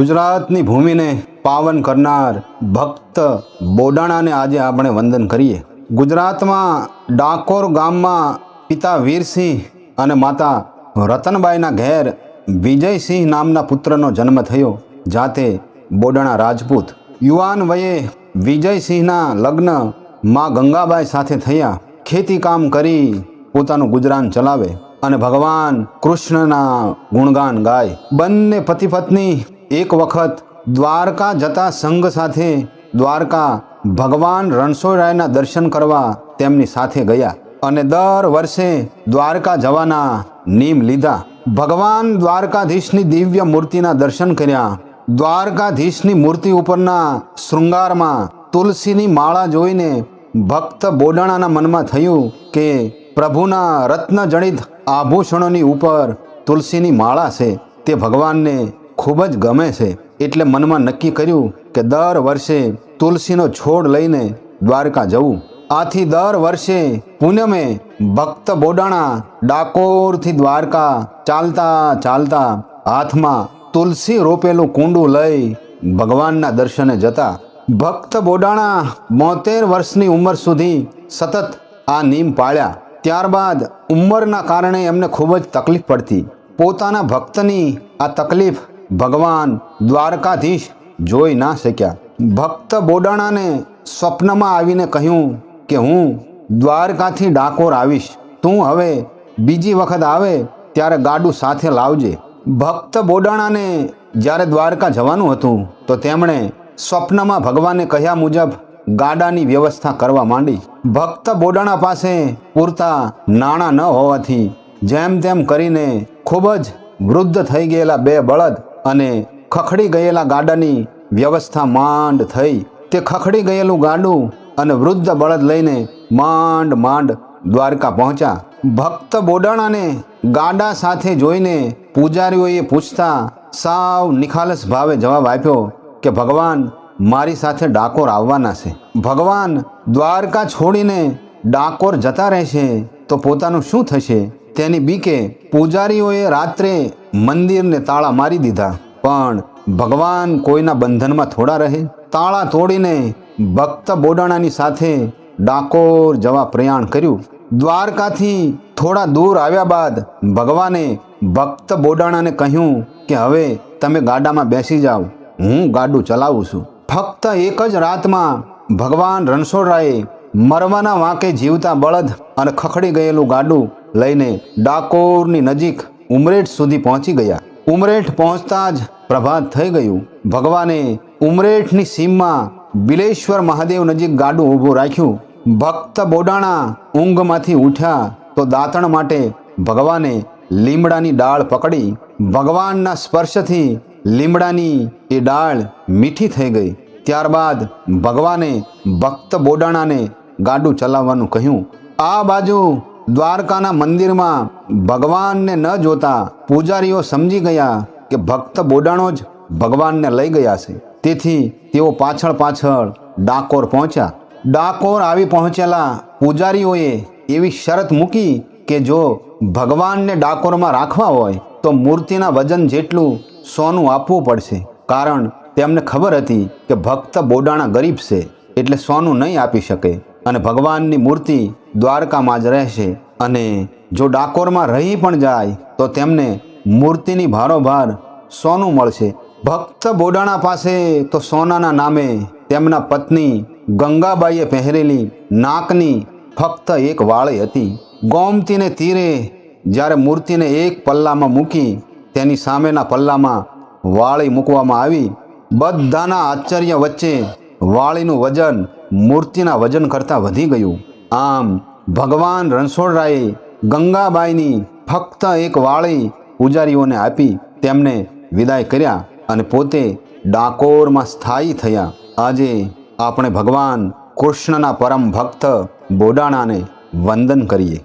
ગુજરાતની ભૂમિને પાવન કરનાર ભક્ત બોડાણાને આજે આપણે વંદન કરીએ. ગુજરાતમાં ડાકોર ગામમાં પિતા વીરસિંહ અને માતા રતનબાઈના ઘેર વિજયસિંહ નામના પુત્રનો જન્મ થયો, જાતે બોડાણા રાજપૂત. યુવાન વયે વિજયસિંહના લગ્નમાં ગંગાબાઈ સાથે થયા. ખેતી કામ કરી પોતાનું ગુજરાન ચલાવે અને ભગવાન કૃષ્ણના ગુણગાન ગાય. બંને પતિ પત્ની એક વખત દ્વારકા જતા સંઘ સાથે દ્વારકા ભગવાન રણછોડરાયના દર્શન કરવા તેમની સાથે ગયા અને દર વર્ષે દ્વારકા જવાના નિયમ લીધા. ભગવાન દ્વારકાધીશની દિવ્ય મૂર્તિના દર્શન કર્યા. દ્વારકાધીશની મૂર્તિ ઉપરના શૃંગારમાં તુલસીની માળા જોઈને ભક્ત બોડાણાના મનમાં થયું કે પ્રભુના રત્નજડિત આભૂષણોની ઉપર તુલસીની માળા છે. તે ભગવાનને ખૂબ જ ગમે છે. એટલે મનમાં નક્કી કર્યું કે દર વર્ષે તુલસીનો છોડ લઈને દ્વારકા જવું. આથી દર વર્ષે પૂનમે ભક્ત બોડાણા ડાકોરથી દ્વારકા ચાલતા ચાલતા હાથમાં તુલસી રોપેલું કુંડું લઈ ભગવાનના દર્શને જતા. ભક્ત બોડાણા બોતેર વર્ષની ઉંમર સુધી સતત આ નિયમ પાળ્યા. ત્યારબાદ ઉંમરના કારણે એમને ખૂબ જ તકલીફ પડતી. પોતાના ભક્તની આ તકલીફ ભગવાન દ્વારકાધીશ જોઈ ના શક્યા. ભક્ત બોડાણાને સ્વપ્નમાં આવીને કહ્યું કે હું દ્વારકાથી ડાકોર આવીશ. તું હવે બીજી વખત આવે ત્યારે ગાડું સાથે લાવજે. ભક્ત બોડાણાને જ્યારે દ્વારકા જવાનું હતું તો તેમણે સ્વપ્નમાં ભગવાને કહ્યા મુજબ ગાડાની વ્યવસ્થા કરવા માંડી. ભક્ત બોડાણા પાસે પૂરતા નાણાં ન હોવાથી જેમ તેમ કરીને ખૂબ જ વૃદ્ધ થઈ ગયેલા બે બળદ અને ખખડી ગયેલા ગાડાની વ્યવસ્થા માંડ થઈ. તે ખખડી ગયેલું ગાડું અને વૃદ્ધ બળદ લઈને માંડ માંડ દ્વારકા પહોંચ્યા. ભક્ત બોડાણાને ગાડા સાથે જોઈને પૂજારીઓએ પૂછતા, સાવ નિખાલસ ભાવે જવાબ આપ્યો કે ભગવાન મારી સાથે ડાકોર આવવાના છે. ભગવાન દ્વારકા છોડીને ડાકોર જતા રહેશે તો પોતાનું શું થશે? તેની બીકે પૂજારીઓએ રાત્રે મંદિરને તાળા મારી દીધા. પણ ભગવાન કોઈના બંધનમાં થોડા રહે? તાળા તોડીને ભક્ત બોડાણાની સાથે ડાકોર જવા પ્રયાણ કર્યું. દ્વારકાથી થોડા દૂર આવ્યા બાદ ભગવાને ભક્ત બોડાણાને કહ્યું કે, હવે તમે ગાડામાં બેસી જાઓ. હું ગાડું ચલાવું છું. ફક્ત એક જ રાતમાં ભગવાન રણછોડરાયે મરવાના વાંકે જીવતા બળદ અને ખખડી ગયેલું ગાડું લઈને ડાકોરની નજીક ઉમરેઠ સુધી પહોંચી ગયા. ઉમરેઠ પહોંચતા જ પ્રભાત થઈ ગયું. ભગવાને ઉમરેઠની સીમમાં બિલેશ્વર મહાદેવ નજીક ગાડું ઊભું રાખ્યું. ભક્ત બોડાણા ઊંઘમાંથી ઉઠ્યા તો દાંતણ માટે ભગવાને લીમડાની ડાળ પકડી. ભગવાનના સ્પર્શથી લીમડાની એ ડાળ મીઠી થઈ ગઈ. ત્યારબાદ ભગવાને ભક્ત બોડાણાને ગાડું ચલાવવાનું કહ્યું. આ બાજુ દ્વારકાના મંદિરમાં ભગવાનને ન જોતા પૂજારીઓ સમજી ગયા કે ભક્ત બોડાણો જ ભગવાનને લઈ ગયા છે. તેથી તેઓ પાછળ પાછળ ડાકોર પહોંચ્યા. ડાકોર આવી પહોંચેલા પૂજારીઓએ એવી શરત મૂકી કે જો ભગવાનને ડાકોરમાં રાખવા હોય તો મૂર્તિના વજન જેટલું સોનું આપવું પડશે. કારણ તેમને ખબર હતી કે ભક્ત બોડાણા ગરીબ છે, એટલે સોનું નહીં આપી શકે. અને ભગવાનની મૂર્તિ દ્વારકામાં જ રહેશે અને જો ડાકોરમાં રહી પણ જાય, તો તેમને મૂર્તિની ભારોભાર સોનું મળશે. ભક્ત બોડાણા પાસે તો સોનાના નામે તેમના પત્ની ગંગાબાઈએ પહેરેલી નાકની ફક્ત એક વાળી હતી. ગોમતીને તીરે જ્યારે મૂર્તિને એક પલ્લામાં મૂકી, તેની સામેના પલ્લામાં વાળી મૂકવામાં આવી. બધાના આશ્ચર્ય વચ્ચે વાળીનું વજન મૂર્તિના વજન કરતાં વધી ગયું. આમ ભગવાન રણછોડરાયે ગંગાબાઈની ફક્ત એક વાળી પૂજારીઓને આપી તેમને વિદાય કર્યા અને પોતે ડાકોરમાં સ્થાયી થયા. આજે આપણે ભગવાન કૃષ્ણના પરમ ભક્ત બોડાણાને વંદન કરીએ.